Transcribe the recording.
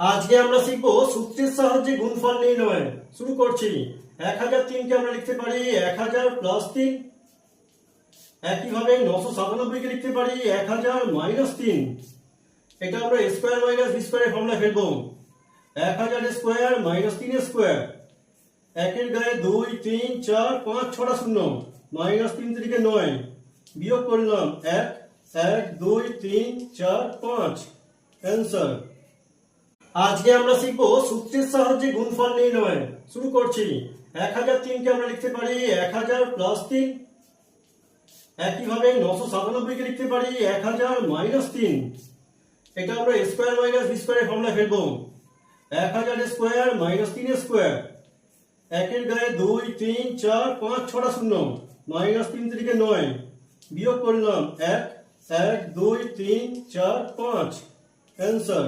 আজকে আমরা শিখব সূত্রের সাহায্যে গুণফল নির্ণয়। শুরু করছি। এক হাজার তিনকে আমরা লিখতে পারি, এক হাজার প্লাস তিন। একইভাবে নশো সাতানব্বইকে লিখতে পারি, এক হাজার মাইনাস তিন। এটা আমরা স্কোয়ার মাইনাস বি স্কোয়ারের ফর্মুলা ফেলব। এক হাজার স্কোয়ার মাইনাস তিন স্কোয়ার একের গায়ে দুই, তিন, চার, পাঁচ, ছটা শূন্য। মাইনাস তিন থেকে নয়। বিয়োগ করলাম এক এক, দুই, তিন, চার, পাঁচ। অ্যান্সার আজকে আমরা শিখব সূত্রের সাহায্যে গুণফল নির্ণয়। শুরু করছি। এক হাজার তিনকে আমরা লিখতে পারি, এক হাজার প্লাস তিন। একইভাবে নশো সাতানব্বইকে লিখতে পারি, এক হাজার মাইনাস তিন। এটা আমরা স্কোয়ার মাইনাস বি স্কোয়ারের ফর্মুলা ফেলব। এক হাজার স্কোয়ার মাইনাস তিন স্কোয়ার একের গায়ে দুই, তিন, চার, পাঁচ, ছটা শূন্য। মাইনাস তিন থেকে নয়। বিয়োগ করলাম এক এক, দুই, তিন, চার, পাঁচ। অ্যান্সার